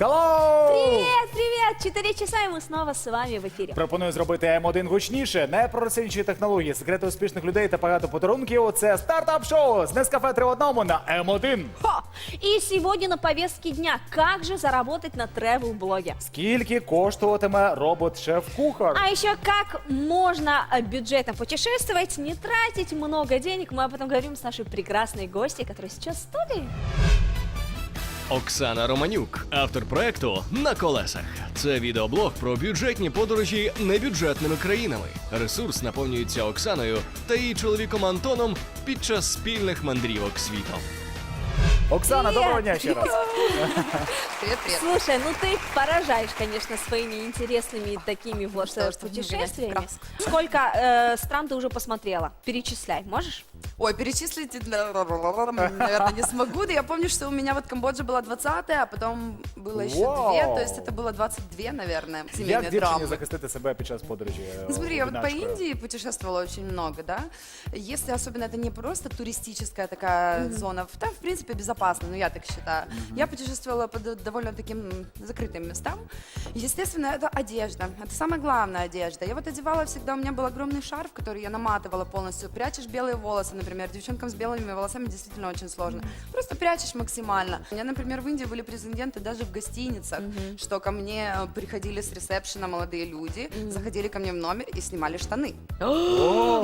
Hello! Привет, привет! Четыре часа, и мы снова с вами в эфире. Пропоную зробити М1 гучніше, не про інші технології, секрети успішних людей та багато подарунків. Це стартап-шоу з Нескафе 3 в одному на М1. Хо! И сегодня на повестке дня «Как же заработать на travel-блоге?» Скільки коштуватиме робот-шеф-кухар? А еще как можно э, бюджетно путешествовать, не тратить много денег. Мы об этом говорим с нашей прекрасной гостьей, которая сейчас в студии. Оксана Романюк, автор проекту на колесах. Це відеоблог про бюджетні подорожі небюджетними країнами. Ресурс наповнюється Оксаною та її чоловіком Антоном під час спільних мандрівок світом. Оксана, Привіт! доброго дня ще раз. Привет, привет. Слушай, ну ты поражаешь, конечно, своими интересными такими вот что, э, что, не путешествиями. гонять в краску. Сколько э, стран ты уже посмотрела? Перечисляй, можешь? Ой, перечислить, наверное, не смогу. Да я помню, что у меня вот Камбоджа была 20 а потом было еще Вау. две, то есть это было 22, наверное, Як семейные дівчині драмы. захистити себе під час подорожі? е, Ну, смотри, я вот по одиначкою? Индии путешествовала очень много, да. Если особенно это не просто туристическая такая зона, там, в принципе, безопасно, ну, я так считаю. Я путешествовала по д- довольно таким м, закрытым местам. Естественно, это одежда. Это самая главная одежда. Я вот одевала всегда, у меня был огромный шарф, который я наматывала полностью. Прячешь белые волосы, например. Девчонкам с белыми волосами действительно очень сложно. Просто прячешь максимально. У меня, например, в Индии были претенденты даже в гостиницах, что ко мне э, приходили с ресепшена молодые люди, заходили ко мне в номер и снимали штаны.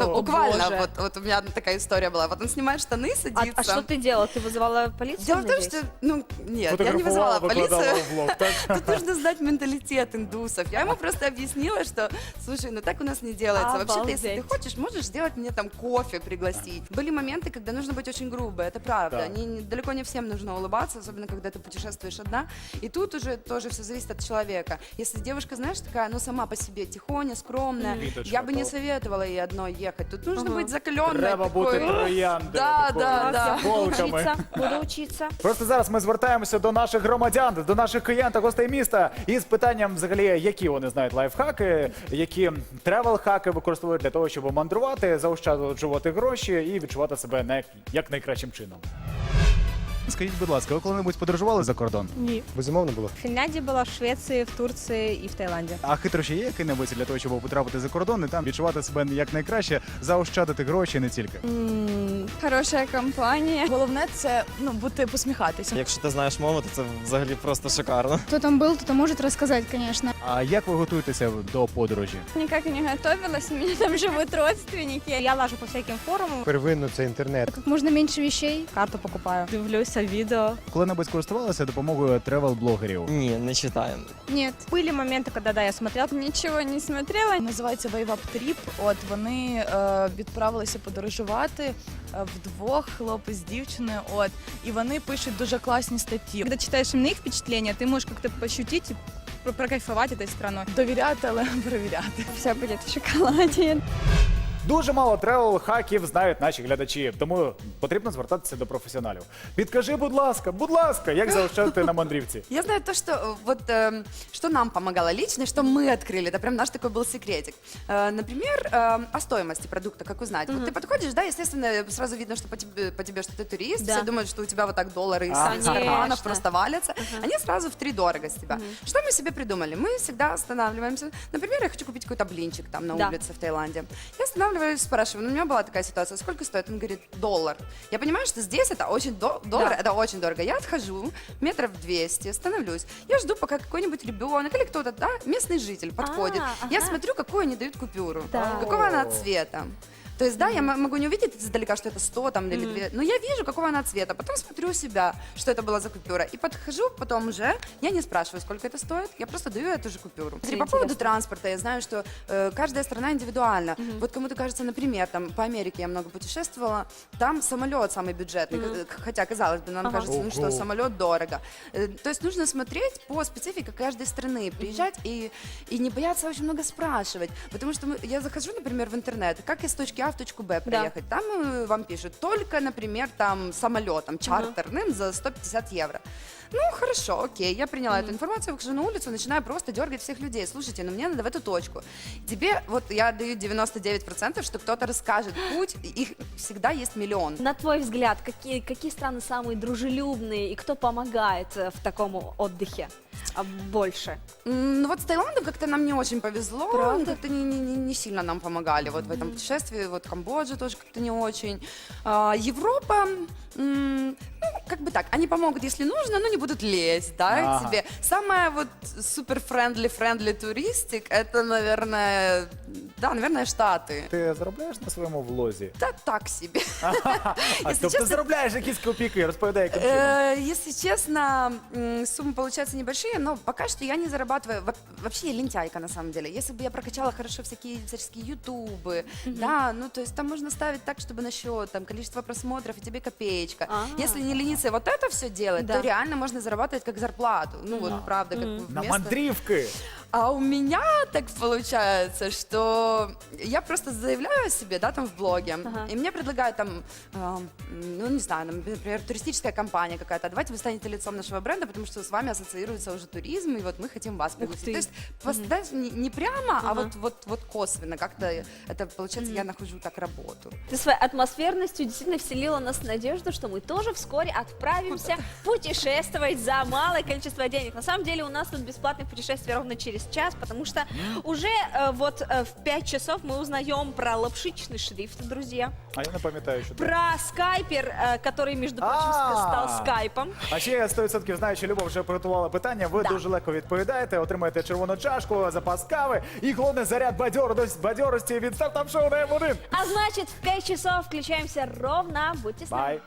Ну, буквально, вот, вот у меня такая история была. Вот он снимает штаны, А, садится. а что ты делала? Ты вызывала полицию? Дело в том, надеюсь? что, ну, нет, я не вызывала полицию. в блог, так? Тут нужно знать менталитет индусов. Я ему просто объяснила, что, слушай, ну так у нас не делается. Вообще-то, если ты Обалдеть. хочешь, можешь сделать мне там кофе пригласить Были моменты, когда нужно быть очень грубой, это правда. Да. Они, не- далеко не всем нужно улыбаться, особенно когда ты путешествуешь одна. И тут уже тоже все зависит от человека. Если девушка, знаешь, такая, ну сама по себе тихоня, скромная, Виточка, я бы не то- советовала ей одной ехать. Тут нужно Ага. быть закаленной. Треба бути такой. трояндою. Да, такою, да, да. з Буду голками. учиться, буду учиться. Просто зараз ми звертаємося до наших громадян, до наших клієнт та гостей міста із питанням, взагалі, які вони знають лайфхаки, які тревел-хаки використовують для того, щоб мандрувати, заощаджувати гроші і відчувати себе не як найкращим чином. Скажіть, будь ласка, ви коли-небудь подорожували за кордон? Ні. Безумовно було. В Фінляндії була, в Швеції, в Турції і в Таїланді. А хитрощі є які-небудь для того, щоб потрапити за кордон і там відчувати себе як найкраще, заощадити гроші не тільки. Хороша компанія. Головне це ну бути посміхатися. Якщо ти знаєш мову, то це взагалі просто шикарно. Кто там был, кто может рассказать, конечно. А як ви готуєтеся до подорожі? Ніяк не готувалась, у мене там живуть родственники. Я лажу по всяким форумам, Первинно це інтернет. Как можно меньше вещей. карту покупаю, дивлюся відео. Коли-небудь користувалися допомогою тревел-блогерів? Ні, не читаємо. Нет. Были моменты, когда да, я смотрела. Нічого не смотрела. Називається Wave Up Trip. От вони е, відправилися подорожувати е, вдвох, хлопець з дівчиною. От і вони пишуть дуже класні статті. Когда читаешь иные впечатления, ты можешь как-то пощутить и про- прокайфовать этой страной. Довіряти, але перевіряти. Все будет в шоколаде. Дуже мало тревел-хаків знають наші глядачі, тому потрібно звертатися до професіоналів. Підкажи, будь ласка, будь ласка, як заощадити на мандрівці? Я знаю то, что э, вот э, что нам помогало лично, и что мы открыли. Это прям наш такой был секретик. Э, например, э, о стоимости продукта, как узнать. Вот ты подходишь, да, естественно, сразу видно, что по тебе, по тебе что ты турист, Да. все думают, что у тебя вот так доллары из, А, из карманов конечно. просто валятся. Они сразу в три дорого с тебя. Что мы себе придумали? Мы всегда останавливаемся. Например, я хочу купить какой-то блинчик там на Да. улице в Таиланде. Я останавливаюсь, спрашиваю, ну, у меня была такая ситуация, сколько стоит? Он говорит, доллар. Я понимаю, что здесь это очень до- доллар, это очень дорого. Я отхожу метров 200, становлюсь. Я жду, пока какой-нибудь ребенок или кто-то, да, местный житель подходит. А, Я ага. смотрю, какую они дают купюру, Да. какого она цвета. То есть, да, я могу не увидеть издалека, что это 100 там, или 2, но я вижу, какого она цвета. Потом смотрю у себя, что это была за купюра. И подхожу потом уже, я не спрашиваю, сколько это стоит, я просто даю эту же купюру. Смотри, по поводу транспорта, я знаю, что э, каждая страна индивидуальна. Вот кому-то кажется, например, там по Америке я много путешествовала, там самолет самый бюджетный, э, хотя, казалось бы, нам Ага. кажется, ну что, Ого. самолет дорого. Э, То есть нужно смотреть по специфике каждой страны, приезжать и, и не бояться очень много спрашивать. Потому что мы- я захожу, например, в интернет, как из точки А в точку Б приехать. Там э, вам пишут только, например, там самолетом чартерным за 150 евро. Ну, хорошо, окей, я приняла эту информацию, выхожу на улицу, начинаю просто дергать всех людей. Слушайте, ну мне надо в эту точку. Тебе, вот я даю 99%, что кто-то расскажет путь, и их всегда есть миллион. На твой взгляд, какие, какие страны самые дружелюбные и кто помогает э, в таком отдыхе а, больше? Ну вот с Таиландом как-то нам не очень повезло, Правда? как-то не, не- не- не сильно нам помогали вот в этом путешествии, вот Камбоджа тоже как-то не очень. А, Европа, м, как бы так, они помогут, если нужно, но не будут лезть, да, Ага. к тебе. Самое вот супер френдли френдли туристик, это, наверное, да, наверное, Штаты. Ти заробляєш на своєму влозі? Да, так себе. А Если тобто честно, заробляєш якісь копійки, розповідай, яким чином. Э, Если честно, м, суммы получаются небольшие, но пока что я не зарабатываю. Во- Вообще я лентяйка на самом деле. Если бы я прокачала хорошо всякие всяческие ютубы, да, ну то есть там можно ставить так, чтобы на счет, там количество просмотров и тебе копеечка. А. Если не лениться вот это все делать, Да. то реально можно зарабатывать как зарплату. Ну вот правда, как бы На вместо- мандрівки. А у меня так получается, что я просто заявляю о себе, да, там в блоге, Ага. и мне предлагают там, э, ну, не знаю, например, туристическая компания какая-то, давайте вы станете лицом нашего бренда, потому что с вами ассоциируется уже туризм, и вот мы хотим вас пригласить. ты. То есть, пос- знаешь, не, не прямо, а Ага. вот, вот, вот косвенно, как-то это, получается, я нахожу так работу. Ты своей атмосферностью действительно вселила нас в надежду, что мы тоже вскоре отправимся путешествовать за малое количество денег. На самом деле у нас тут бесплатное путешествие ровно через час, потому что уже э, вот э, в 5 часов мы узнаем про лапшичный шрифт, друзья, А я не пам'ятаю, що це. про скайпер, э, который, между прочим, А. стал скайпом. А ще я 100% знаю, що Любов вже приготувала питання. Ви Да. дуже легко відповідаєте, отримаєте червону чашку, запас кави і головне заряд бадьорості, бадьорості від стартап шоу на М1. А значит, в 5 часов включаемся ровно. Будьте с нами. Бай.